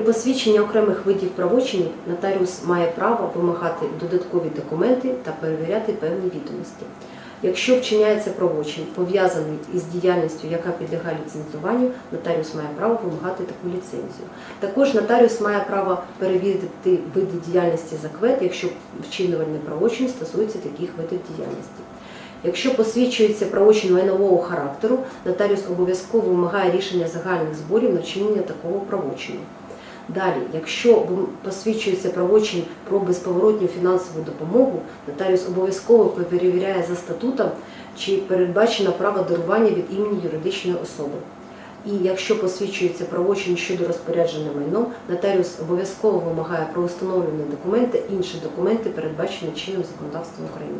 посвідчення окремих видів правочинів нотаріус має право вимагати додаткові документи та перевіряти певні відомості. Якщо вчиняється правочин, пов'язаний із діяльністю, яка підлягає ліцензуванню, нотаріус має право вимагати таку ліцензію. Також нотаріус має право перевірити види діяльності за КВЕД, якщо вчинювальний правочин стосується таких видів діяльності. Якщо посвідчується правочин майнового характеру, нотаріус обов'язково вимагає рішення загальних зборів на вчинення такого правочину. Далі, якщо посвідчується правочин про безповоротню фінансову допомогу, нотаріус обов'язково перевіряє за статутом, чи передбачено право дарування від імені юридичної особи. І якщо посвідчується правочин щодо розпорядження майном, нотаріус обов'язково вимагає про установлені документи, інші документи, передбачені чинним законодавством України.